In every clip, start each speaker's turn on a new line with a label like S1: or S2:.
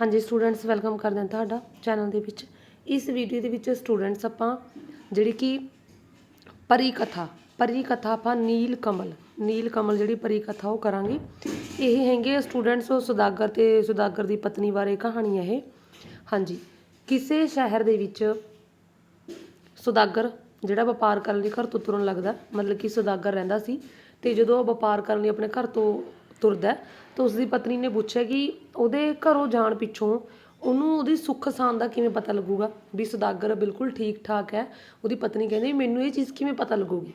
S1: ਹਾਂਜੀ students welcome ਕਰਦੇ ਹਾਂ ਤੁਹਾਡਾ ਚੈਨਲ ਦੇ ਵਿੱਚ। ਇਸ ਵੀਡੀਓ ਦੇ ਵਿੱਚ ਸਟੂਡੈਂਟਸ ਆਪਾਂ ਜਿਹੜੀ ਕਿ ਪਰੀ ਕਥਾ ਪਰੀ ਕਥਾ ਆਪਾਂ ਨੀਲ ਕਮਲ ਨੀਲ ਕਮਲ ਜਿਹੜੀ ਪਰੀ ਕਥਾ ਉਹ ਕਰਾਂਗੇ। ਇਹ ਹੈਗੇ ਸਟੂਡੈਂਟਸ ਉਹ ਸੁਦਾਗਰ ਤੇ ਸੁਦਾਗਰ ਦੀ ਪਤਨੀ ਬਾਰੇ ਕਹਾਣੀ ਹੈ ਇਹ। ਹਾਂਜੀ, ਕਿਸੇ ਸ਼ਹਿਰ ਦੇ ਵਿੱਚ ਸੁਦਾਗਰ ਜਿਹੜਾ ਵਪਾਰ ਕਰਨ ਲਈ ਘਰ ਤੋਂ ਤੁਰਨ ਲੱਗਦਾ, ਮਤਲਬ ਕਿ ਸੁਦਾਗਰ ਰਹਿੰਦਾ ਸੀ ਤੇ ਜਦੋਂ ਉਹ ਵਪਾਰ ਕਰਨ ਲਈ ਆਪਣੇ ਘਰ ਤੋਂ ਤੁਰਦਾ ਤਾਂ ਉਸ ਦੀ ਪਤਨੀ ਨੇ ਪੁੱਛਿਆ ਕਿ ਉਹਦੇ ਘਰੋਂ ਜਾਣ ਪਿੱਛੋਂ ਉਹਨੂੰ ਉਹਦੀ ਸੁੱਖ ਸਾਂਦ ਦਾ ਕਿਵੇਂ ਪਤਾ ਲੱਗੂਗਾ? ਵੀ ਸੁਦਾਗਰ ਬਿਲਕੁਲ ਠੀਕ ਠਾਕ ਹੈ। ਉਹਦੀ ਪਤਨੀ ਕਹਿੰਦੀ, ਮੈਨੂੰ ਇਹ ਚੀਜ਼ ਕਿਵੇਂ ਪਤਾ ਲੱਗੂਗੀ?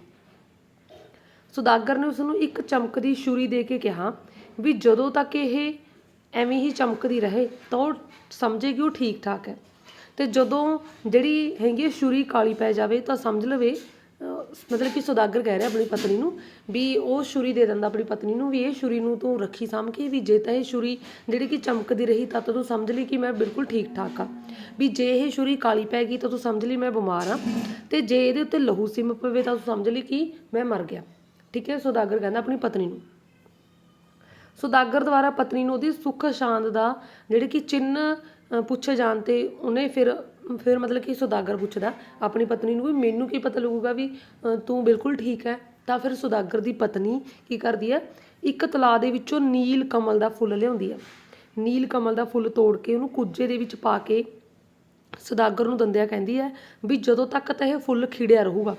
S1: ਸੁਦਾਗਰ ਨੇ ਉਸ ਨੂੰ ਇੱਕ ਚਮਕਦੀ ਛੁਰੀ ਦੇ ਕੇ ਕਿਹਾ ਵੀ ਜਦੋਂ ਤੱਕ ਇਹ ਐਵੇਂ ਹੀ ਚਮਕਦੀ ਰਹੇ, ਤਾਂ ਉਹ ਸਮਝੇ ਕਿ ਉਹ ਠੀਕ ਠਾਕ ਹੈ। ਤੇ ਜਦੋਂ ਜਿਹੜੀ ਹੈਗੀ ਹੈ ਛੁਰੀ ਕਾਲੀ ਪੈ ਜਾਵੇ, ਤਾਂ ਸਮਝ ਲਵੇ ਮਤਲਬ ਕਿ ਸੁਦਾਗਰ ਕਹਿ ਰਿਹਾ ਆਪਣੀ ਪਤਨੀ ਨੂੰ ਵੀ ਉਹ ਛੁਰੀ ਦੇ ਦਿੰਦਾ ਆਪਣੀ ਪਤਨੀ ਨੂੰ ਵੀ ਇਹ ਛੁਰੀ ਨੂੰ ਤੂੰ ਰੱਖੀ ਸਾਂਭ ਕੇ ਵੀ ਜੇ ਤਾਂ ਇਹ ਛੁਰੀ ਜਿਹੜੀ ਕਿ ਚਮਕਦੀ ਰਹੀ ਤਾਂ ਤੂੰ ਸਮਝ ਲਈ ਕਿ ਮੈਂ ਬਿਲਕੁਲ ਠੀਕ ਠਾਕ ਆ। ਵੀ ਜੇ ਇਹ ਛੁਰੀ ਕਾਲੀ ਪੈ ਗਈ ਤਾਂ ਤੂੰ ਸਮਝ ਲਈ ਮੈਂ ਬਿਮਾਰ ਆ ਤੇ ਜੇ ਇਹਦੇ ਉੱਤੇ ਲਹੂ ਸਿਮ ਪਵੇ ਤਾਂ ਤੂੰ ਸਮਝ ਲਈ ਕਿ ਮੈਂ ਮਰ ਗਿਆ। ਠੀਕ ਹੈ, ਸੁਦਾਗਰ ਕਹਿੰਦਾ ਆਪਣੀ ਪਤਨੀ ਨੂੰ। ਸੁਦਾਗਰ ਦੁਆਰਾ ਪਤਨੀ ਨੂੰ ਉਹਦੀ ਸੁੱਖ ਸ਼ਾਂਤ ਦਾ ਜਿਹੜੇ ਕਿ ਚਿੰਨ ਪੁੱਛੇ ਜਾਣ ਤੇ ਉਹਨੇ ਫਿਰ ਫਿਰ ਮਤਲਬ ਕਿ ਸੁਦਾਗਰ ਪੁੱਛਦਾ ਆਪਣੀ ਪਤਨੀ ਨੂੰ ਵੀ ਮੈਨੂੰ ਕੀ ਪਤਾ ਲੱਗੂਗਾ ਵੀ ਤੂੰ ਬਿਲਕੁਲ ਠੀਕ ਹੈ। ਤਾਂ ਫਿਰ ਸੁਦਾਗਰ ਦੀ ਪਤਨੀ ਕੀ ਕਰਦੀ ਹੈ? ਇੱਕ ਤਲਾਅ ਦੇ ਵਿੱਚੋਂ ਨੀਲ ਕਮਲ ਦਾ ਫੁੱਲ ਲਿਆਉਂਦੀ ਹੈ। ਨੀਲ ਕਮਲ ਦਾ ਫੁੱਲ ਤੋੜ ਕੇ ਉਹਨੂੰ ਕੁੱਜੇ ਦੇ ਵਿੱਚ ਪਾ ਕੇ ਸੁਦਾਗਰ ਨੂੰ ਦੰਦਿਆ ਕਹਿੰਦੀ ਹੈ ਵੀ ਜਦੋਂ ਤੱਕ ਤਾਂ ਇਹ ਫੁੱਲ ਖਿੜਿਆ ਰਹੂਗਾ,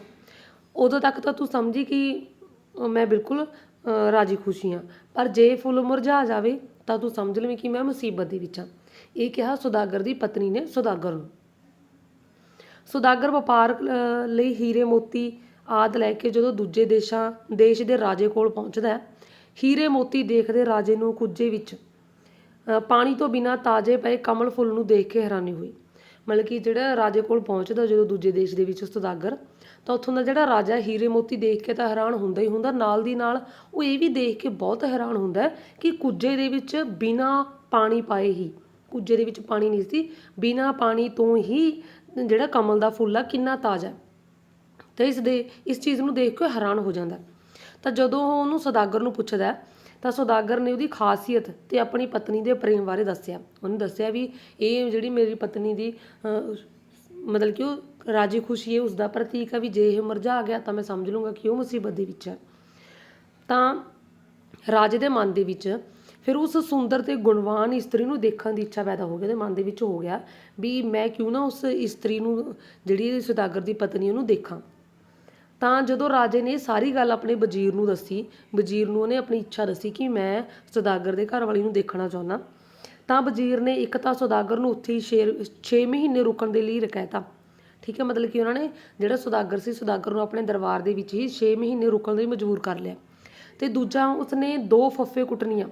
S1: ਉਦੋਂ ਤੱਕ ਤਾਂ ਤੂੰ ਸਮਝੀ ਕਿ ਮੈਂ ਬਿਲਕੁਲ ਰਾਜੀ ਖੁਸ਼ੀ ਹਾਂ। ਪਰ ਜੇ ਫੁੱਲ ਮੁਰਝਾ ਜਾਵੇ ਤਾਂ ਤੂੰ ਸਮਝ ਲਵੇਂ ਕਿ ਮੈਂ ਮੁਸੀਬਤ ਦੇ ਵਿੱਚ ਹਾਂ। ਇਹ ਕਿਹਾ ਸੁਦਾਗਰ ਦੀ ਪਤਨੀ ਨੇ ਸੁਦਾਗਰ ਨੂੰ। ਸੁਦਾਗਰ ਵਪਾਰ ਲਈ ਹੀਰੇ ਮੋਤੀ ਆਦ ਲੈ ਕੇ ਜਦੋਂ ਦੂਜੇ ਦੇਸ਼ਾਂ, ਦੇਸ਼ ਦੇ ਰਾਜੇ ਕੋਲ ਪਹੁੰਚਦਾ ਹੈ, ਹੀਰੇ ਮੋਤੀ ਦੇਖਦੇ ਰਾਜੇ ਨੂੰ ਕੁੱਜੇ ਵਿੱਚ ਪਾਣੀ ਤੋਂ ਬਿਨਾਂ ਤਾਜ਼ੇ ਪਏ ਕਮਲ ਫੁੱਲ ਨੂੰ ਦੇਖ ਕੇ ਹੈਰਾਨੀ ਹੋਈ। ਮਤਲਬ ਕਿ ਜਿਹੜਾ ਰਾਜੇ ਕੋਲ ਪਹੁੰਚਦਾ ਜਦੋਂ ਦੂਜੇ ਦੇਸ਼ ਦੇ ਵਿੱਚ ਸੁਦਾਗਰ, ਤਾਂ ਉੱਥੋਂ ਦਾ ਜਿਹੜਾ ਰਾਜਾ ਹੀਰੇ ਮੋਤੀ ਦੇਖ ਕੇ ਤਾਂ ਹੈਰਾਨ ਹੁੰਦਾ ਹੀ ਹੁੰਦਾ, ਨਾਲ ਦੀ ਨਾਲ ਉਹ ਇਹ ਵੀ ਦੇਖ ਕੇ ਬਹੁਤ ਹੈਰਾਨ ਹੁੰਦਾ ਕਿ ਕੁੱਜੇ ਦੇ ਵਿੱਚ ਬਿਨਾਂ ਪਾਣੀ ਪਾਏ ਹੀ, ਕੁੱਜੇ ਦੇ ਵਿੱਚ ਪਾਣੀ ਨਹੀਂ ਸੀ, ਬਿਨਾਂ ਪਾਣੀ ਤੋਂ ਹੀ ਜਿਹੜਾ ਕਮਲ ਦਾ ਫੁੱਲ ਆ, ਕਿੰਨਾ ਤਾਜ਼ਾ ਹੈ। ਤੇ ਇਸ ਦੇ, ਇਸ ਚੀਜ਼ ਨੂੰ ਦੇਖ ਕੇ ਹੈਰਾਨ ਹੋ ਜਾਂਦਾ ਤਾਂ ਜਦੋਂ ਉਹ ਉਹਨੂੰ ਸੌਦਾਗਰ ਨੂੰ ਪੁੱਛਦਾ ਤਾਂ ਸੌਦਾਗਰ ਨੇ ਉਹਦੀ ਖਾਸੀਅਤ ਤੇ ਆਪਣੀ ਪਤਨੀ ਦੇ ਪ੍ਰੇਮ ਬਾਰੇ ਦੱਸਿਆ। ਉਹਨੂੰ ਦੱਸਿਆ ਵੀ ਇਹ ਜਿਹੜੀ ਮੇਰੀ ਪਤਨੀ ਦੀ ਮਤਲਬ ਕਿ ਉਹ ਰਾਜੀ ਖੁਸ਼ੀ ਹੈ ਉਸ ਦਾ ਪ੍ਰਤੀਕ ਹੈ ਵੀ ਜੇ ਇਹ ਮੁਰਝਾ ਗਿਆ ਤਾਂ ਮੈਂ ਸਮਝ ਲੂੰਗਾ ਕਿ ਉਹ ਮੁਸੀਬਤ ਦੇ ਵਿੱਚ ਹੈ। ਤਾਂ ਰਾਜੇ ਦੇ ਮਨ ਦੇ ਵਿੱਚ ਫਿਰ ਉਸ ਸੁੰਦਰ ਤੇ ਗੁਣਵਾਨ ਇਸਤਰੀ ਨੂੰ ਦੇਖਣ ਦੀ ਇੱਛਾ ਪੈਦਾ ਹੋ ਗਈ, ਉਹਦੇ ਮਨ ਦੇ ਵਿੱਚ ਹੋ ਗਿਆ ਵੀ ਮੈਂ ਕਿਉਂ ਨਾ ਉਸ ਇਸਤਰੀ ਨੂੰ, ਜਿਹੜੀ ਸੁਦਾਗਰ ਦੀ ਪਤਨੀ, ਉਹਨੂੰ ਦੇਖਾਂ। ਤਾਂ ਜਦੋਂ ਰਾਜੇ ਨੇ ਸਾਰੀ ਗੱਲ ਆਪਣੇ ਵਜ਼ੀਰ ਨੂੰ ਦੱਸੀ, ਵਜ਼ੀਰ ਨੂੰ ਉਹਨੇ ਆਪਣੀ ਇੱਛਾ ਦੱਸੀ ਕਿ ਮੈਂ ਸੁਦਾਗਰ ਦੇ ਘਰ ਵਾਲੀ ਨੂੰ ਦੇਖਣਾ ਚਾਹੁੰਦਾ, ਤਾਂ ਵਜ਼ੀਰ ਨੇ ਇੱਕ ਤਾਂ ਸੁਦਾਗਰ ਨੂੰ ਉੱਥੇ ਹੀ ਸ਼ੇਰ 6 ਮਹੀਨੇ ਰੁਕਣ ਦੇ ਲਈ ਰਕਾਇਤਾ ਠੀਕ ਹੈ, ਮਤਲਬ ਕਿ ਉਹਨਾਂ ਨੇ ਜਿਹੜਾ ਸੁਦਾਗਰ ਸੀ, ਸੁਦਾਗਰ ਨੂੰ ਆਪਣੇ ਦਰਬਾਰ ਦੇ ਵਿੱਚ ਹੀ 6 ਮਹੀਨੇ ਰੁਕਣ ਲਈ ਮਜਬੂਰ ਕਰ ਲਿਆ। ਤੇ ਦੂਜਾ, ਉਸਨੇ ਦੋ ਫੱਫੇ ਕੁੱਟਣੀਆਂ।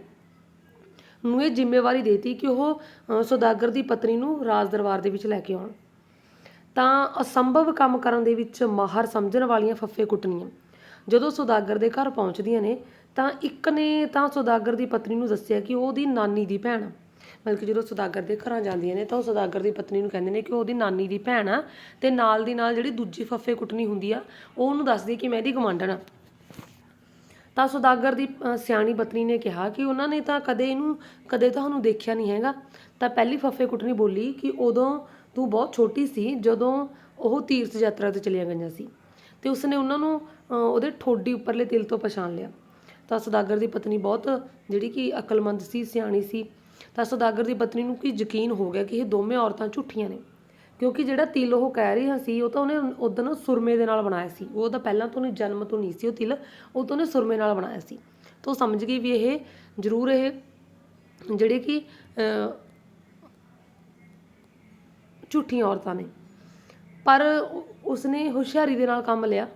S1: ਨੂੰ ਇਹ ਜ਼ਿੰਮੇਵਾਰੀ ਦੇਤੀ ਕਿ ਉਹ ਅ, ਸੁਦਾਗਰ ਦੀ ਪਤਨੀ ਨੂੰ ਰਾਜ ਦਰਬਾਰ ਦੇ ਵਿੱਚ ਲੈ ਕੇ ਆਉਣ। ਤਾਂ ਅਸੰਭਵ ਕੰਮ ਕਰਨ ਦੇ ਵਿੱਚ ਮਾਹਰ ਸਮਝਣ ਵਾਲੀਆਂ ਫੱਫੇ ਕੁੱਟਣੀਆਂ। ਜਦੋਂ ਸੁਦਾਗਰ ਦੇ ਘਰ ਪਹੁੰਚਦੀਆਂ ਨੇ ਤਾਂ ਇੱਕ ਨੇ ਤਾਂ ਸੁਦਾਗਰ ਦੀ ਪਤਨੀ ਨੂੰ ਦੱਸਿਆ ਕਿ ਉਹਦੀ ਨਾਨੀ ਦੀ ਭੈਣ ਆ। ਮਤਲਬ ਜਦੋਂ ਸੁਦਾਗਰ ਦੇ ਘਰਾਂ ਜਾਂਦੀਆਂ ਨੇ ਤਾਂ ਉਹ ਸੁਦਾਗਰ ਦੀ ਪਤਨੀ ਨੂੰ ਕਹਿੰਦੇ ਨੇ ਕਿ ਉਹਦੀ ਨਾਨੀ ਦੀ ਭੈਣ ਆ ਤੇ ਨਾਲ ਦੀ ਨਾਲ ਜਿਹੜੀ ਦੂਜੀ ਫੱਫੇ ਕੁੱਟਣੀ ਹੁੰਦੀ ਆ ਉਹ ਉਹਨੂੰ ਦੱਸਦੀ ਕਿ ਮੈਂ ਇਹਦੀ ਗਵਾਂਢਣ ਆ। ਤਾਂ ਸੁਦਾਗਰ ਦੀ ਸਿਆਣੀ ਪਤਨੀ ਨੇ ਕਿਹਾ ਕਿ ਉਹਨਾਂ ਨੇ ਤਾਂ ਕਦੇ ਇਹਨੂੰ, ਕਦੇ ਤੁਹਾਨੂੰ ਦੇਖਿਆ ਨਹੀਂ ਹੈਗਾ। ਤਾਂ ਪਹਿਲੀ ਫੱਫੇ ਕੁੱਟਣੀ ਬੋਲੀ ਕਿ ਉਦੋਂ ਤੂੰ ਬਹੁਤ ਛੋਟੀ ਸੀ, ਜਦੋਂ ਉਹ ਤੀਰਥ ਯਾਤਰਾ ਤੇ ਚਲੀਆਂ ਗਈਆਂ ਸੀ। ਤੇ ਉਸਨੇ ਉਹਨਾਂ ਨੂੰ ਉਹਦੇ ਠੋਡੀ ਉੱਪਰਲੇ ਤਿਲ ਤੋਂ ਪਛਾਣ ਲਿਆ। ਤਾਂ ਸੁਦਾਗਰ ਦੀ ਪਤਨੀ ਬਹੁਤ, ਜਿਹੜੀ ਕਿ ਅਕਲਮੰਦ ਸੀ, ਸਿਆਣੀ ਸੀ। ਤਾਂ ਸੁਦਾਗਰ ਦੀ ਪਤਨੀ ਨੂੰ ਕੀ ਯਕੀਨ ਹੋ ਗਿਆ ਕਿ ਇਹ ਦੋਵੇਂ ਔਰਤਾਂ ਝੂਠੀਆਂ ਨੇ। ਕਿਉਂਕਿ ਜਿਹੜਾ ਤਿਲ ਉਹ ਕਹਿ ਰਿਹਾ ਸੀ, ਉਹ ਤਾਂ ਉਹਨੇ ਉਦੋਂ ਨਾ ਸੁਰਮੇ ਦੇ ਨਾਲ ਬਣਾਇਆ ਸੀ। ਉਹ ਤਾਂ ਪਹਿਲਾਂ ਤੋਂ ਨਹੀਂ ਜਨਮ ਤੋਂ ਨਹੀਂ ਸੀ ਉਹ ਤਿਲ, ਉਹ ਤਾਂ ਉਹਨੇ ਸੁਰਮੇ ਨਾਲ ਬਣਾਇਆ ਸੀ। ਤਾਂ ਉਹ ਸਮਝ ਗਈ ਵੀ ਇਹ ਜ਼ਰੂਰ ਇਹ ਜਿਹੜੇ ਕਿ ਝੂਠੀਆਂ ਔਰਤਾਂ ਨੇ। ਪਰ ਉਸਨੇ ਹੁਸ਼ਿਆਰੀ ਦੇ ਨਾਲ ਕੰਮ ਲਿਆ,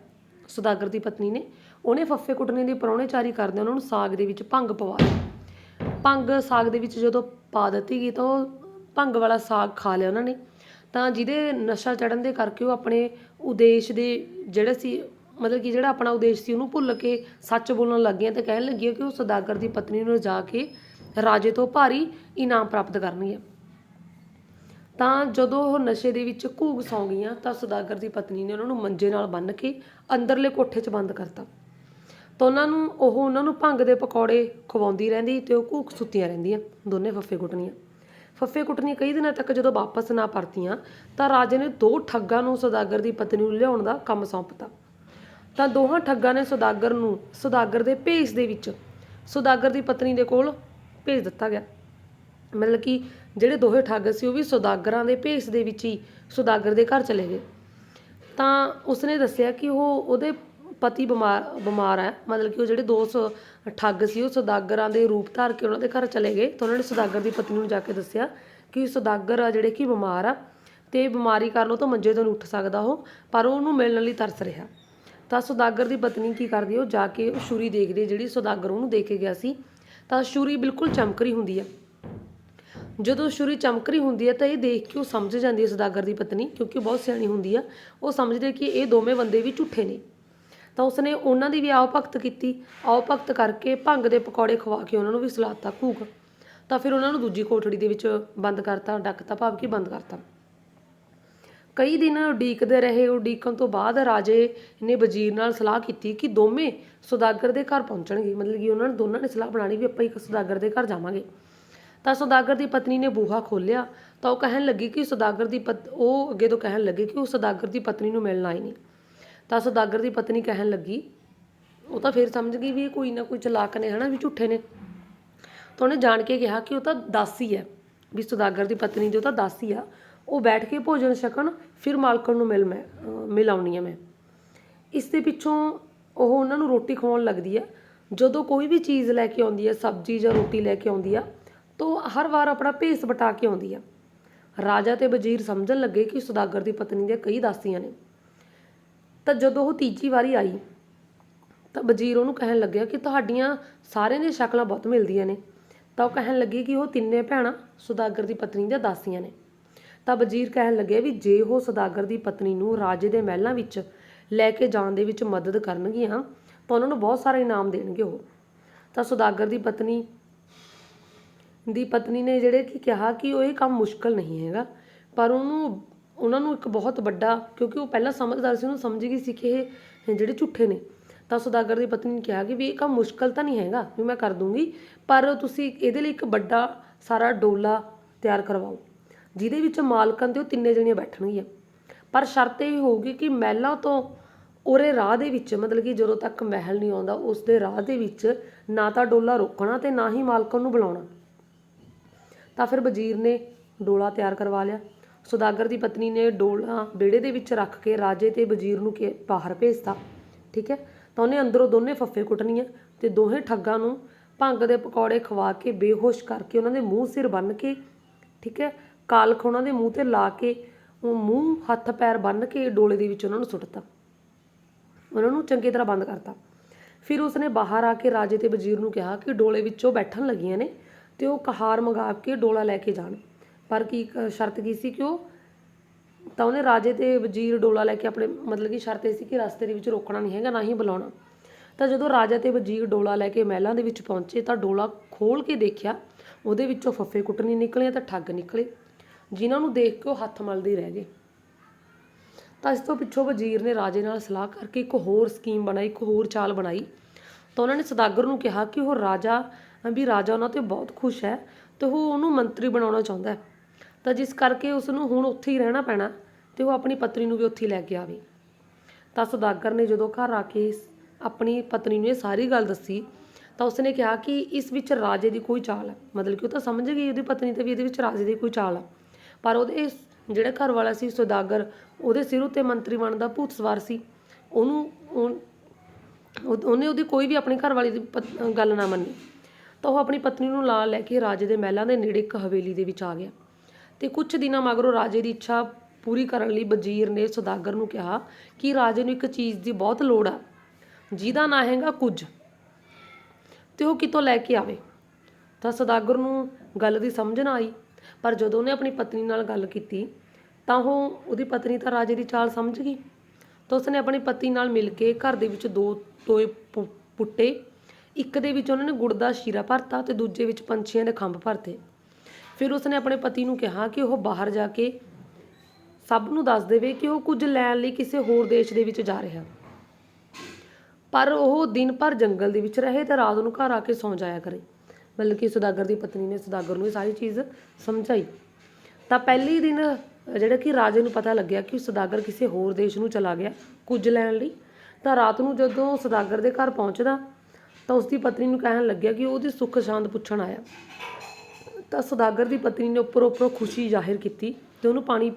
S1: ਸੁਦਾਗਰ ਦੀ ਪਤਨੀ ਨੇ। ਉਹਨੇ ਫੱਫੇ ਕੁੱਟਣੇ ਦੀ ਪਰੌਣੇਚਾਰੀ ਕਰਦੇ ਉਹਨਾਂ ਨੂੰ ਸਾਗ ਦੇ ਵਿੱਚ ਭੰਗ ਪਵਾ ਲਿਆ। ਭੰਗ ਸਾਗ ਦੇ ਵਿੱਚ ਜਦੋਂ ਪਾ ਦਿੱਤੀ ਗਈ ਤਾਂ ਉਹ ਭੰਗ ਵਾਲਾ ਸਾਗ ਖਾ ਲਿਆ ਉਹਨਾਂ ਨੇ। ਤਾਂ ਜਿਹਦੇ ਨਸ਼ਾ ਚੜਨ ਦੇ ਕਰਕੇ ਉਹ ਆਪਣੇ ਉਦੇਸ਼ ਦੇ ਜਿਹੜੇ ਸੀ, ਮਤਲਬ ਕਿ ਜਿਹੜਾ ਆਪਣਾ ਉਦੇਸ਼ ਸੀ ਉਹਨੂੰ ਭੁੱਲ ਕੇ ਸੱਚ ਬੋਲਣ ਲੱਗੀਆਂ ਤੇ ਕਹਿਣ ਲੱਗੀਆਂ ਕਿ ਉਹ ਸੁਦਾਗਰ ਦੀ ਪਤਨੀ ਨੂੰ ਜਾ ਕੇ ਰਾਜੇ ਤੋਂ ਭਾਰੀ ਇਨਾਮ ਪ੍ਰਾਪਤ ਕਰਨਗੀਆਂ। ਤਾਂ ਜਦੋਂ ਉਹ ਨਸ਼ੇ ਦੇ ਵਿੱਚ ਘੂਗ ਸੌਂ ਗਈਆਂ ਤਾਂ ਸੁਦਾਗਰ ਦੀ ਪਤਨੀ ਨੇ ਉਹਨਾਂ ਨੂੰ ਮੰਜੇ ਨਾਲ ਬੰਨ੍ਹ ਕੇ ਅੰਦਰਲੇ ਕੋਠੇ 'ਚ ਬੰਦ ਕਰਤਾ। ਤਾਂ ਉਹਨਾਂ ਨੂੰ, ਉਹ ਉਹਨਾਂ ਨੂੰ ਭੰਗ ਦੇ ਪਕੌੜੇ ਖਵਾਉਂਦੀ ਰਹਿੰਦੀ ਤੇ ਉਹ ਘੂਕ ਸੁੱਤੀਆਂ ਰਹਿੰਦੀਆਂ, ਦੋਨੇ ਫੱਫੇ ਕੁੱਟਣੀਆਂ। ਫੱਫੇ ਕੁੱਟਣੀ ਕਈ ਦਿਨਾਂ ਤੱਕ ਜਦੋਂ ਵਾਪਸ ਨਾ ਪਰਤੀਆਂ, ਤਾਂ ਰਾਜੇ ਨੇ ਦੋ ਠੱਗਾਂ ਨੂੰ ਸੌਦਾਗਰ ਦੀ ਪਤਨੀ ਨੂੰ ਲਿਆਉਣ ਦਾ ਕੰਮ ਸੌਂਪਤਾ। ਤਾਂ ਦੋਹਾਂ ਠੱਗਾਂ ਨੇ ਸੌਦਾਗਰ ਨੂੰ ਸੌਦਾਗਰ ਦੇ ਭੇਸ ਦੇ ਵਿੱਚ ਸੌਦਾਗਰ ਦੀ ਪਤਨੀ ਦੇ ਕੋਲ ਭੇਜ ਦਿੱਤਾ ਗਿਆ। ਮਤਲਬ ਕਿ ਜਿਹੜੇ ਦੋਹੇ ਠੱਗ ਸੀ, ਉਹ ਵੀ ਸੌਦਾਗਰਾਂ ਦੇ ਭੇਸ ਦੇ ਵਿੱਚ ਹੀ ਸੌਦਾਗਰ ਦੇ ਘਰ ਚਲੇ ਗਏ। ਤਾਂ ਉਸਨੇ ਦੱਸਿਆ ਕਿ ਉਹ ਉਹਦੇ ਪਤੀ ਬਿਮਾਰ ਬਿਮਾਰ ਹੈ। ਮਤਲਬ ਕਿ ਉਹ ਜਿਹੜੇ ਦੋ ਸ ਠੱਗ ਸੀ, ਉਹ ਸੌਦਾਗਰਾਂ ਦੇ ਰੂਪ ਧਾਰ ਕੇ ਉਹਨਾਂ ਦੇ ਘਰ ਚਲੇ ਗਏ ਤਾਂ ਉਹਨਾਂ ਨੇ ਸੌਦਾਗਰ ਦੀ ਪਤਨੀ ਨੂੰ ਜਾ ਕੇ ਦੱਸਿਆ ਕਿ ਸੌਦਾਗਰ ਆ ਜਿਹੜੇ ਕਿ ਬਿਮਾਰ ਆ ਤੇ ਬਿਮਾਰੀ ਕਾਰਨ ਉਹ ਤੋਂ ਮੰਜੇ ਤੋਂ ਨਹੀਂ ਉੱਠ ਸਕਦਾ ਉਹ, ਪਰ ਉਹ ਉਹਨੂੰ ਮਿਲਣ ਲਈ ਤਰਸ ਰਿਹਾ। ਤਾਂ ਸੌਦਾਗਰ ਦੀ ਪਤਨੀ ਕੀ ਕਰਦੀ ਉਹ ਜਾ ਕੇ ਉਹ ਛੁਰੀ ਦੇਖਦੀ ਜਿਹੜੀ ਸੌਦਾਗਰ ਉਹਨੂੰ ਦੇ ਕੇ ਗਿਆ ਸੀ, ਤਾਂ ਛੁਰੀ ਬਿਲਕੁਲ ਚਮਕਰੀ ਹੁੰਦੀ ਆ। ਜਦੋਂ ਛੁਰੀ ਚਮਕਰੀ ਹੁੰਦੀ ਹੈ ਤਾਂ ਇਹ ਦੇਖ ਕੇ ਉਹ ਸਮਝ ਜਾਂਦੀ ਹੈ ਸੌਦਾਗਰ ਦੀ ਪਤਨੀ, ਕਿਉਂਕਿ ਉਹ ਬਹੁਤ ਸਿਆਣੀ ਹੁੰਦੀ ਆ। ਉਹ ਸਮਝਦੇ ਕਿ ਇਹ ਦੋਵੇਂ ਬੰਦੇ ਵੀ ਝੂਠੇ ਨੇ। ਤਾਂ ਉਸਨੇ ਉਹਨਾਂ ਦੀ ਵੀ ਆਓ ਭਗਤ ਕੀਤੀ। ਆਓ ਭਗਤ ਕਰਕੇ ਭੰਗ ਦੇ ਪਕੌੜੇ ਖਵਾ ਕੇ ਉਹਨਾਂ ਨੂੰ ਵੀ ਸਲਾਤਾ ਘੂਕ। ਤਾਂ ਫਿਰ ਉਹਨਾਂ ਨੂੰ ਦੂਜੀ ਕੋਠੜੀ ਦੇ ਵਿੱਚ ਬੰਦ ਕਰਤਾ ਡੱਕਤਾ ਭਾਵ ਕਿ ਬੰਦ ਕਰਤਾ। ਕਈ ਦਿਨ ਉਡੀਕਦੇ ਰਹੇ। ਉਡੀਕਣ ਤੋਂ ਬਾਅਦ ਰਾਜੇ ਨੇ ਵਜ਼ੀਰ ਨਾਲ ਸਲਾਹ ਕੀਤੀ ਕਿ ਦੋਵੇਂ ਸੌਦਾਗਰ ਦੇ ਘਰ ਪਹੁੰਚਣਗੇ। ਮਤਲਬ ਕਿ ਉਹਨਾਂ ਨੇ ਦੋਨਾਂ ਨੇ ਸਲਾਹ ਬਣਾਣੀ ਵੀ ਆਪਾਂ ਇੱਕ ਸੌਦਾਗਰ ਦੇ ਘਰ ਜਾਵਾਂਗੇ। ਤਾਂ ਸੌਦਾਗਰ ਦੀ ਪਤਨੀ ਨੇ ਬੂਹਾ ਖੋਲ੍ਹਿਆ ਤਾਂ ਉਹ ਕਹਿਣ ਲੱਗੀ ਕਿ ਸੌਦਾਗਰ ਦੀ ਪਤ ਉਹ ਅੱਗੇ ਤੋਂ ਕਹਿਣ ਲੱਗੇ ਕਿ ਉਹ ਸੌਦਾਗਰ ਦੀ ਪਤਨੀ ਨੂੰ ਮਿਲਣ ਆਈ ਨਹੀਂ ਤਾਂ ਸੌਦਾਗਰ ਦੀ ਪਤਨੀ ਕਹਿਣ ਲੱਗੀ, ਉਹ ਤਾਂ ਫਿਰ ਸਮਝ ਗਈ ਵੀ ਇਹ ਕੋਈ ਨਾ ਕੋਈ ਚਲਾਕ ਨੇ, ਹਨਾ ਵੀ ਝੂਠੇ ਨੇ। ਤਾਂ ਉਹਨੇ ਜਾਣ ਕੇ ਕਿਹਾ ਕਿ ਉਹ ਤਾਂ ਦਾਸੀ ਹੈ, ਵੀ ਸੌਦਾਗਰ ਦੀ ਪਤਨੀ ਜੋ ਤਾਂ ਦਾਸੀ ਆ, ਉਹ ਬੈਠ ਕੇ ਭੋਜਨ ਛਕਣ, ਫਿਰ ਮਾਲਕਣ ਨੂੰ ਮਿਲ ਮੈਂ ਮਿਲਾਉਣੀ ਆ ਮੈਂ। ਇਸ ਦੇ ਪਿੱਛੋਂ ਉਹ ਉਹਨਾਂ ਨੂੰ ਰੋਟੀ ਖਵਾਉਣ ਲੱਗਦੀ ਆ। ਜਦੋਂ ਕੋਈ ਵੀ ਚੀਜ਼ ਲੈ ਕੇ ਆਉਂਦੀ ਆ, ਸਬਜ਼ੀ ਜਾਂ ਰੋਟੀ ਲੈ ਕੇ ਆਉਂਦੀ ਆ, ਤਾਂ ਉਹ ਹਰ ਵਾਰ ਆਪਣਾ ਭੇਸ ਬਟਾ ਕੇ ਆਉਂਦੀ ਆ। ਰਾਜਾ ਤੇ ਵਜ਼ੀਰ ਸਮਝਣ ਲੱਗੇ ਕਿ ਸੌਦਾਗਰ ਦੀ ਪਤਨੀ ਦੀਆਂ ਕਈ ਦਾਸੀਆਂ ਨੇ। ਤਾਂ ਜਦੋਂ ਉਹ ਤੀਜੀ ਵਾਰੀ ਆਈ, ਤਾਂ ਵਜ਼ੀਰ ਉਹਨੂੰ ਕਹਿਣ ਲੱਗਿਆ ਕਿ ਤੁਹਾਡੀਆਂ ਸਾਰਿਆਂ ਦੀਆਂ ਸ਼ਕਲਾਂ ਬਹੁਤ ਮਿਲਦੀਆਂ ਨੇ। ਤਾਂ ਉਹ ਕਹਿਣ ਲੱਗੀ ਕਿ ਉਹ ਤਿੰਨੇ ਭੈਣਾਂ ਸੌਦਾਗਰ ਦੀ ਪਤਨੀ ਦੀਆਂ ਦਾਸੀਆਂ ਨੇ। ਤਾਂ ਵਜ਼ੀਰ ਕਹਿਣ ਲੱਗਿਆ ਵੀ ਜੇ ਉਹ ਸੌਦਾਗਰ ਦੀ ਪਤਨੀ ਨੂੰ ਰਾਜੇ ਦੇ ਮਹਿਲਾਂ ਵਿੱਚ ਲੈ ਕੇ ਜਾਣ ਦੇ ਵਿੱਚ ਮਦਦ ਕਰਨਗੀਆਂ, ਤਾਂ ਉਹਨਾਂ ਨੂੰ ਬਹੁਤ ਸਾਰੇ ਇਨਾਮ ਦੇਣਗੇ ਉਹ। ਤਾਂ ਸੌਦਾਗਰ ਦੀ ਪਤਨੀ ਦੀ ਪਤਨੀ ਨੇ ਜਿਹੜੇ ਕਿ ਕਿਹਾ ਕਿ ਉਹ ਇਹ ਕੰਮ ਮੁਸ਼ਕਲ ਨਹੀਂ ਹੈਗਾ, ਪਰ ਉਹਨੂੰ ਉਹਨਾਂ ਨੂੰ ਇੱਕ ਬਹੁਤ ਵੱਡਾ, ਕਿਉਂਕਿ ਉਹ ਪਹਿਲਾਂ ਸਮਝਦਾਰ ਸੀ, ਉਹਨੂੰ ਸਮਝ ਗਈ ਸੀ ਕਿ ਇਹ ਜਿਹੜੇ ਝੂਠੇ ਨੇ। ਤਾਂ ਸੌਦਾਗਰ ਦੀ ਪਤਨੀ ਨੇ ਕਿਹਾ ਕਿ ਵੀ ਇਹ ਕੰਮ ਮੁਸ਼ਕਲ ਤਾਂ ਨਹੀਂ ਹੈਗਾ, ਵੀ ਮੈਂ ਕਰ ਦੂੰਗੀ, ਪਰ ਤੁਸੀਂ ਇਹਦੇ ਲਈ ਇੱਕ ਵੱਡਾ ਸਾਰਾ ਡੋਲਾ ਤਿਆਰ ਕਰਵਾਓ, ਜਿਹਦੇ ਵਿੱਚ ਮਾਲਕਨ ਤੇ ਉਹ ਤਿੰਨੇ ਜਣੀਆਂ ਬੈਠਣਗੀਆਂ। ਪਰ ਸ਼ਰਤ ਇਹ ਹੋਊਗੀ ਕਿ ਮਹਿਲਾਂ ਤੋਂ ਉਰੇ ਰਾਹ ਦੇ ਵਿੱਚ, ਮਤਲਬ ਕਿ ਜਦੋਂ ਤੱਕ ਮਹਿਲ ਨਹੀਂ ਆਉਂਦਾ, ਉਸ ਦੇ ਰਾਹ ਦੇ ਵਿੱਚ ਨਾ ਤਾਂ ਡੋਲਾ ਰੋਕਣਾ ਤੇ ਨਾ ਹੀ ਮਾਲਕਨ ਨੂੰ ਬੁਲਾਉਣਾ। ਤਾਂ ਫਿਰ ਵਜ਼ੀਰ ਨੇ ਡੋਲਾ ਤਿਆਰ ਕਰਵਾ ਲਿਆ। ਸੌਦਾਗਰ ਦੀ ਪਤਨੀ ਨੇ ਡੋਲਾ ਵਿਹੜੇ ਦੇ ਵਿੱਚ ਰੱਖ ਕੇ ਰਾਜੇ ਤੇ ਵਜ਼ੀਰ ਨੂੰ ਕਿ ਬਾਹਰ ਭੇਜਤਾ, ਠੀਕ ਹੈ? ਤਾਂ ਉਹਨੇ ਅੰਦਰੋਂ ਦੋਨੇ ਫੱਫੇ ਕੁੱਟਣੀਆਂ ਤੇ ਦੋਹੇ ਠੱਗਾਂ ਨੂੰ ਭੰਗ ਦੇ ਪਕੌੜੇ ਖਵਾ ਕੇ ਬੇਹੋਸ਼ ਕਰਕੇ ਉਹਨਾਂ ਦੇ ਮੂੰਹ ਸਿਰ ਬੰਨ੍ਹ ਕੇ, ਠੀਕ ਹੈ? ਕਾਲਖ ਉਹਨਾਂ ਦੇ ਮੂੰਹ ਤੇ ਲਾ ਕੇ ਉਹ ਮੂੰਹ ਹੱਥ ਪੈਰ ਬੰਨ੍ਹ ਕੇ ਡੋਲੇ ਦੇ ਵਿੱਚ ਉਹਨਾਂ ਨੂੰ ਸੁੱਟਤਾ। ਉਹਨਾਂ ਨੂੰ ਚੰਗੀ ਤਰ੍ਹਾਂ ਬੰਦ ਕਰਤਾ। ਫਿਰ ਉਸਨੇ ਬਾਹਰ ਆ ਕੇ ਰਾਜੇ ਤੇ ਵਜ਼ੀਰ ਨੂੰ ਕਿਹਾ ਕਿ ਡੋਲੇ ਵਿੱਚੋਂ ਬੈਠਣ ਲੱਗੀਆਂ ਨੇ ਤੇ ਉਹ ਕਹਾਰ ਮੰਗਾ ਕੇ ਡੋਲਾ ਲੈ ਕੇ ਜਾਣ। ਪਰ ਕੀ ਸ਼ਰਤ ਕੀ ਸੀ ਕਿ ਉਹ ਤਾਂ ਉਹਨੇ ਰਾਜੇ ਤੇ ਵਜ਼ੀਰ ਡੋਲਾ ਲੈ ਕੇ ਆਪਣੇ, ਮਤਲਬ ਕਿ ਸ਼ਰਤ ਇਹ ਸੀ ਕਿ ਰਸਤੇ ਦੇ ਵਿੱਚ ਰੋਕਣਾ ਨਹੀਂ ਹੈਗਾ, ਨਾ ਹੀ ਬੁਲਾਉਣਾ। ਤਾਂ ਜਦੋਂ ਰਾਜਾ ਤੇ ਵਜ਼ੀਰ ਡੋਲਾ ਲੈ ਕੇ ਮਹਿਲਾਂ ਦੇ ਵਿੱਚ ਪਹੁੰਚੇ ਤਾਂ ਡੋਲਾ ਖੋਲ ਕੇ ਦੇਖਿਆ, ਉਹਦੇ ਵਿੱਚੋਂ ਫੱਫੇ ਕੁੱਟਣੀ ਨਿਕਲੇ ਤਾਂ ਠੱਗ ਨਿਕਲੇ, ਜਿਨ੍ਹਾਂ ਨੂੰ ਦੇਖ ਕੇ ਉਹ ਹੱਥ ਮਲਦੇ ਰਹਿ ਗਏ। ਤਾਂ ਇਸ ਤੋਂ ਪਿੱਛੋਂ ਵਜ਼ੀਰ ਨੇ ਰਾਜੇ ਨਾਲ ਸਲਾਹ ਕਰਕੇ ਇੱਕ ਹੋਰ ਸਕੀਮ ਬਣਾਈ, ਇੱਕ ਹੋਰ ਚਾਲ ਬਣਾਈ। ਤਾਂ ਉਹਨਾਂ ਨੇ ਸੌਦਾਗਰ ਨੂੰ ਕਿਹਾ ਕਿ ਉਹ ਰਾਜਾ, ਵੀ ਰਾਜਾ ਉਹਨਾਂ ਤੇ ਬਹੁਤ ਖੁਸ਼ ਹੈ ਤੇ ਉਹ ਉਹਨੂੰ ਮੰਤਰੀ ਬਣਾਉਣਾ ਚਾਹੁੰਦਾ ਹੈ। ਤਾਂ ਜਿਸ ਕਰਕੇ ਉਸ ਨੂੰ ਹੁਣ ਉੱਥੇ ਹੀ ਰਹਿਣਾ ਪੈਣਾ ਤੇ ਉਹ ਆਪਣੀ ਪਤਨੀ ਨੂੰ ਵੀ ਉੱਥੇ ਹੀ ਲੈ ਕੇ ਆਵੇ। ਤਾਂ ਸੌਦਾਗਰ ਨੇ ਜਦੋਂ ਘਰ ਆ ਕੇ ਆਪਣੀ ਪਤਨੀ ਨੂੰ ਇਹ ਸਾਰੀ ਗੱਲ ਦੱਸੀ, ਤਾਂ ਉਸਨੇ ਕਿਹਾ ਕਿ ਇਸ ਵਿੱਚ ਰਾਜੇ ਦੀ ਕੋਈ ਚਾਲ ਹੈ ਮਤਲਬ ਕਿ ਉਹ ਤਾਂ ਸਮਝ ਗਈ ਉਹਦੀ ਪਤਨੀ ਤੇ ਵੀ ਇਹਦੇ ਵਿੱਚ ਰਾਜੇ ਦੀ ਕੋਈ ਚਾਲ ਹੈ ਪਰ ਉਹਦੇ ਜਿਹੜਾ ਘਰ ਵਾਲਾ ਸੀ ਸੌਦਾਗਰ, ਉਹਦੇ ਸਿਰ ਉੱਤੇ ਮੰਤਰੀ ਬਣਦਾ ਭੂਤ ਸਵਾਰ ਸੀ। ਉਹਨੂੰ ਉਹ- ਉਹਨੇ ਉਹਦੀ ਕੋਈ ਵੀ ਆਪਣੀ ਘਰ ਵਾਲੀ ਦੀ ਪਤ- ਗੱਲ ਨਾ ਮੰਨੀ। ਤਾਂ ਉਹ ਆਪਣੀ ਪਤਨੀ ਨੂੰ ਨਾਲ ਲੈ ਕੇ ਰਾਜੇ ਦੇ ਮਹਿਲਾਂ ਦੇ ਨੇੜੇ ਇੱਕ ਹਵੇਲੀ ਦੇ ਵਿੱਚ ਆ ਗਿਆ। ਤੇ ਕੁਝ ਦਿਨਾਂ ਮਗਰੋਂ ਰਾਜੇ ਦੀ ਇੱਛਾ ਪੂਰੀ ਕਰਨ ਲਈ ਵਜ਼ੀਰ ਨੇ ਸੌਦਾਗਰ ਨੂੰ ਕਿਹਾ ਕਿ ਰਾਜੇ ਨੂੰ ਇੱਕ ਚੀਜ਼ ਦੀ ਬਹੁਤ ਲੋੜ ਆ, ਜਿਹਦਾ ਨਾਂ ਹੈਗਾ ਕੁਝ। ਤੇ ਉਹ ਕਿਤੋਂ ਲੈ ਕੇ ਆਵੇ? ਤਾਂ ਸੌਦਾਗਰ ਨੂੰ ਗੱਲ ਦੀ ਸਮਝ ਨਾ ਆਈ, ਪਰ ਜਦੋਂ ਉਹਨੇ ਆਪਣੀ ਪਤਨੀ ਨਾਲ ਗੱਲ ਕੀਤੀ, ਤਾਂ ਉਹ ਉਹਦੀ ਪਤਨੀ ਤਾਂ ਰਾਜੇ ਦੀ ਚਾਲ ਸਮਝ ਗਈ। ਤਾਂ ਉਸਨੇ ਆਪਣੀ ਪਤੀ ਨਾਲ ਮਿਲ ਕੇ ਘਰ ਦੇ ਵਿੱਚ ਦੋ ਟੋਏ ਪੁ- ਪੁੱਟੇ। ਇੱਕ ਦੇ ਵਿੱਚ ਉਹਨਾਂ ਨੇ ਗੁੜ ਦਾ ਸ਼ੀਰਾ ਭਰਤਾ ਤੇ ਦੂਜੇ ਵਿੱਚ ਪੰਛੀਆਂ ਦੇ ਖੰਭ ਭਰਤੇ। ਫਿਰ ਉਸਨੇ ਆਪਣੇ ਪਤੀ ਨੂੰ ਕਿਹਾ ਕਿ ਉਹ ਬਾਹਰ ਜਾ ਕੇ ਸਭ ਨੂੰ ਦੱਸ ਦੇਵੇ ਕਿ ਉਹ ਕੁਝ ਲੈਣ ਲਈ ਕਿਸੇ ਹੋਰ ਦੇਸ਼ ਦੇ ਵਿੱਚ ਜਾ ਰਿਹਾ। ਪਰ ਉਹ ਦਿਨ ਭਰ ਜੰਗਲ ਦੇ ਵਿੱਚ ਰਹੇ ਤੇ ਰਾਤ ਨੂੰ ਘਰ ਆ ਕੇ ਸੌਂ ਜਾਇਆ ਕਰੇ। ਮਤਲਬ ਕਿ ਸੁਦਾਗਰ ਦੀ ਪਤਨੀ ਨੇ ਸੁਦਾਗਰ ਨੂੰ ਇਹ ਸਾਰੀ ਚੀਜ਼ ਸਮਝਾਈ। ਤਾਂ ਪਹਿਲੇ ਦਿਨ ਜਿਹੜਾ ਕਿ ਰਾਜੇ ਨੂੰ ਪਤਾ ਲੱਗਿਆ ਕਿ ਸੁਦਾਗਰ ਕਿਸੇ ਹੋਰ ਦੇਸ਼ ਨੂੰ ਚਲਾ ਗਿਆ ਕੁਝ ਲੈਣ ਲਈ, ਤਾਂ ਰਾਤ ਨੂੰ ਜਦੋਂ ਸੁਦਾਗਰ ਦੇ ਘਰ ਪਹੁੰਚਦਾ, ਤਾਂ ਉਸ ਦੀ ਪਤਨੀ ਨੂੰ ਕਹਿਣ ਲੱਗਿਆ ਕਿ ਉਹਦੀ ਸੁੱਖ ਸ਼ਾਂਤ ਪੁੱਛਣ ਆਇਆ। ਤਾਂ ਸੌਦਾਗਰ ਦੀ ਪਤਨੀ ਨੇ ਉੱਪਰ ਉੱਪਰੋਂ ਖੁਸ਼ੀ ਜ਼ਾਹਿਰ ਕੀਤੀ ਤੇ ਉਹਨੂੰ ਪਾਣੀ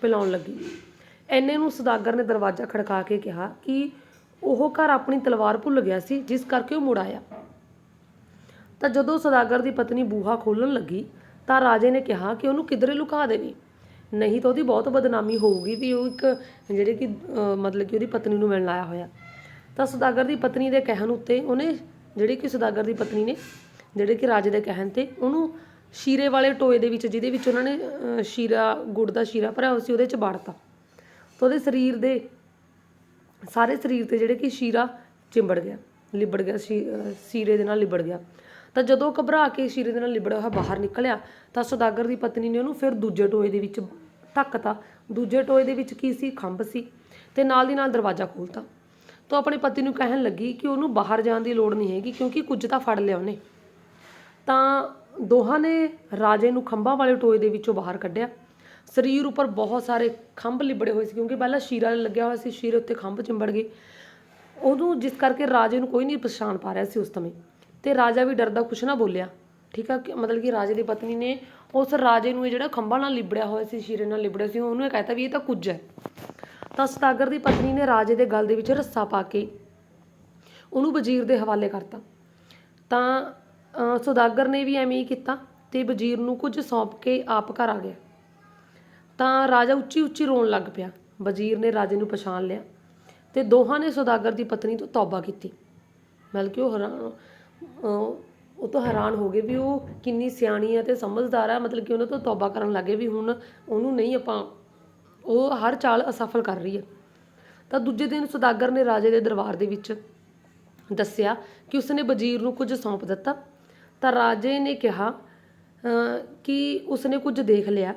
S1: ਪਿਲਾਉਣ ਲੱਗੀ। ਐਨੇ ਨੂੰ ਸੌਦਾਗਰ ਨੇ ਦਰਵਾਜ਼ਾ ਖੜਕਾ ਕੇ ਕਿਹਾ ਕਿ ਉਹ ਘਰ ਆਪਣੀ ਤਲਵਾਰ ਭੁੱਲ ਗਿਆ ਸੀ ਜਿਸ ਕਰਕੇ ਉਹ ਮੁੜ ਆਇਆ। ਤਾਂ ਜਦੋਂ ਸੁਦਾਗਰ ਦੀ ਪਤਨੀ ਬੂਹਾ ਖੋਲਣ ਲੱਗੀ ਤਾਂ ਰਾਜੇ ਨੇ ਕਿਹਾ ਕਿ ਉਹਨੂੰ ਕਿਧਰੇ ਲੁਕਾ ਦੇਵੇ। ਨਹੀਂ ਤਾਂ ਉਹਦੀ ਬਹੁਤ ਬਦਨਾਮੀ ਹੋਊਗੀ ਵੀ ਉਹ ਇੱਕ ਜਿਹੜੇ ਕਿ ਅਹ, ਮਤਲਬ ਕਿ ਉਹਦੀ ਪਤਨੀ ਨੂੰ ਮਿਲਣ ਆਇਆ ਹੋਇਆ। ਤਾਂ ਸੌਦਾਗਰ ਦੀ ਪਤਨੀ ਦੇ ਕਹਿਣ ਉੱਤੇ ਉਹਨੇ ਜਿਹੜੀ ਕਿ ਸੌਦਾਗਰ ਦੀ ਪਤਨੀ ਨੇ ਜਿਹੜੇ ਕਿ ਰਾਜੇ ਦੇ ਕਹਿਣ ਤੇ ਉਹਨੂੰ ਸ਼ੀਰੇ ਵਾਲੇ ਟੋਏ ਦੇ ਵਿੱਚ, ਜਿਹਦੇ ਵਿੱਚ ਉਹਨਾਂ ਨੇ ਸ਼ੀਰਾ, ਗੁੜ ਦਾ ਸ਼ੀਰਾ ਭਰਿਆ ਹੋਇਆ ਸੀ, ਉਹਦੇ ਚ ਬਾੜਤਾ ਤਾਂ ਉਹਦੇ ਸਰੀਰ ਦੇ, ਸਾਰੇ ਸਰੀਰ ਤੇ ਜਿਹੜੇ ਕਿ ਸ਼ੀਰਾ ਚਿੰਬੜ ਗਿਆ, ਲਿਬੜ ਗਿਆ, ਸ਼ੀ- ਸੀਰੇ ਦੇ ਨਾਲ ਲਿਬੜ ਗਿਆ। ਤਾਂ ਜਦੋਂ ਉਹ ਘਬਰਾ ਕੇ ਸ਼ੀਰੇ ਦੇ ਨਾਲ ਲਿਬੜਿਆ ਹੋਇਆ, ਬਾਹਰ ਨਿਕਲਿਆ, ਤਾਂ ਸੁਦਾਗਰ ਦੀ ਪਤਨੀ ਨੇ ਉਹਨੂੰ ਫਿਰ ਦੂਜੇ ਟੋਏ ਦੇ ਵਿੱਚ ਧੱਕਤਾ। ਦੂਜੇ ਟੋਏ ਦੇ ਵਿੱਚ ਕੀ ਸੀ? ਖੰਭ ਸੀ। ਤੇ ਨਾਲ ਦੀ ਨਾਲ ਦਰਵਾਜ਼ਾ ਖੋਲਤਾ ਤਾਂ ਆਪਣੇ ਪਤੀ ਨੂੰ ਕਹਿਣ ਲੱਗੀ ਕਿ ਉਹਨੂੰ ਬਾਹਰ ਜਾਣ ਦੀ ਲੋੜ ਨਹੀਂ ਹੈਗੀ, ਕਿਉਂਕਿ ਕੁਝ ਤਾਂ ਫੜ ਲਿਆ ਉਹਨੇ। ਤਾਂ ਦੋਹਾਂ ਨੇ ਰਾਜੇ ਨੂੰ ਖੰਭਾਂ ਵਾਲੇ ਟੋਏ ਦੇ ਵਿੱਚੋਂ ਬਾਹਰ ਕੱਢਿਆ। ਸਰੀਰ ਉੱਪਰ ਬਹੁਤ ਸਾਰੇ ਖੰਭ ਲਿਬੜੇ ਹੋਏ ਸੀ ਕਿਉਂਕਿ ਪਹਿਲਾਂ ਸ਼ੀਰਾ ਲੱਗਿਆ ਹੋਇਆ ਸੀ, ਸ਼ੀਰੇ ਉੱਤੇ ਖੰਭ ਚਿੰਬੜ ਗਏ। ਉਹਨੂੰ ਜਿਸ ਕਰਕੇ ਰਾਜੇ ਨੂੰ ਕੋਈ ਨਹੀਂ ਪਛਾਣ ਪਾ ਰਿਹਾ ਸੀ ਉਸ ਸਮੇਂ। ਤੇ ਰਾਜਾ ਵੀ ਡਰਦਾ ਕੁਛ ਨਾ ਬੋਲਿਆ, ਠੀਕ ਆ ਮਤਲਬ ਕਿ ਰਾਜੇ ਦੀ ਪਤਨੀ ਨੇ ਉਸ ਰਾਜੇ ਨੂੰ ਇਹ ਜਿਹੜਾ ਖੰਭਾਂ ਨਾਲ ਲਿਬੜਿਆ ਹੋਇਆ ਸੀ, ਸ਼ੀਰੇ ਨਾਲ ਲਿਬੜਿਆ ਸੀ, ਉਹਨੂੰ ਇਹ ਕਹਿਤਾ ਵੀ ਇਹ ਤਾਂ ਕੁਝ ਹੈ। ਤਾਂ ਸਤਾਗਰ ਦੀ ਪਤਨੀ ਨੇ ਰਾਜੇ ਦੇ ਗਲ ਦੇ ਵਿੱਚ ਰੱਸਾ ਪਾ ਕੇ ਉਹਨੂੰ ਵਜ਼ੀਰ ਦੇ ਹਵਾਲੇ ਕਰਤਾ। ਤਾਂ ਸੁਦਾਗਰ ਨੇ ਵੀ ਐਵੇਂ ਹੀ ਕੀਤਾ ਤੇ ਵਜ਼ੀਰ ਨੂੰ ਕੁਝ ਸੌਂਪ ਕੇ ਆਪ ਘਰ ਆ ਗਿਆ। ਤਾਂ ਰਾਜਾ ਉੱਚੀ ਉੱਚੀ ਰੋਣ ਲੱਗ ਪਿਆ। ਵਜ਼ੀਰ ਨੇ ਰਾਜੇ ਨੂੰ ਪਛਾਣ ਲਿਆ ਤੇ ਦੋਹਾਂ ਨੇ ਸੁਦਾਗਰ ਦੀ ਪਤਨੀ ਤੋਂ ਤੌਬਾ ਕੀਤੀ। ਮਤਲਬ ਕਿ ਉਹ ਹੈਰਾਨ ਉਹ ਤਾਂ ਹੈਰਾਨ ਹੋ ਗਏ ਵੀ ਉਹ ਕਿੰਨੀ ਸਿਆਣੀ ਆ ਤੇ ਸਮਝਦਾਰ ਆ। ਮਤਲਬ ਕਿ ਉਹਨਾਂ ਤੋਂ ਤੌਬਾ ਕਰਨ ਲੱਗੇ ਵੀ ਹੁਣ ਉਹਨੂੰ ਨਹੀਂ ਆਪਾਂ ਉਹ ਹਰ ਚਾਲ ਅਸਫਲ ਕਰ ਰਹੀ ਹੈ ਤਾਂ ਦੂਜੇ ਦਿਨ ਸੁਦਾਗਰ ਨੇ ਰਾਜੇ ਦੇ ਦਰਬਾਰ ਦੇ ਵਿੱਚ ਦੱਸਿਆ ਕਿ ਉਸਨੇ ਵਜ਼ੀਰ ਨੂੰ ਕੁਝ ਸੌਂਪ ਦਿੱਤਾ। ਤਾਂ ਰਾਜੇ ਨੇ ਕਿਹਾ ਕਿ ਉਸਨੇ ਕੁਝ ਦੇਖ ਲਿਆ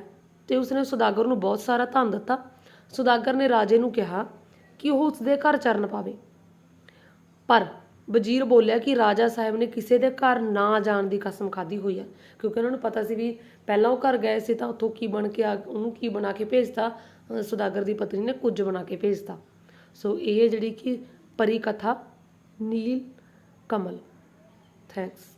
S1: ਤੇ ਉਸਨੇ ਸੁਦਾਗਰ ਨੂੰ ਬਹੁਤ ਸਾਰਾ ਧਨ ਦਿੱਤਾ। ਸੁਦਾਗਰ ਨੇ ਰਾਜੇ ਨੂੰ ਕਿਹਾ ਕਿ ਉਹ ਉਸਦੇ ਘਰ ਚਰਨ ਪਾਵੇ। ਪਰ ਵਜ਼ੀਰ ਬੋਲਿਆ ਕਿ ਰਾਜਾ ਸਾਹਿਬ ਨੇ ਕਿਸੇ ਦੇ ਘਰ ਨਾ ਜਾਣ ਦੀ ਕਸਮ ਖਾਧੀ ਹੋਈ ਹੈ ਕਿਉਂਕਿ ਉਹਨਾਂ ਨੂੰ ਪਤਾ ਸੀ ਵੀ ਪਹਿਲਾਂ ਉਹ ਘਰ ਗਏ ਸੀ ਤਾਂ ਉੱਥੋਂ ਕੀ ਬਣ ਕੇ ਆ, ਉਹਨੂੰ ਕੀ ਬਣਾ ਕੇ ਭੇਜਤਾ, ਅਹ, ਸੁਦਾਗਰ ਦੀ ਪਤਨੀ ਨੇ ਕੁਝ ਬਣਾ ਕੇ ਭੇਜਤਾ। ਸੋ ਇਹ ਜਿਹੜੀ ਕਿ ਪਰੀ ਕਥਾ ਨੀਲ, ਕਮਲ। ਥੈਂਕਸ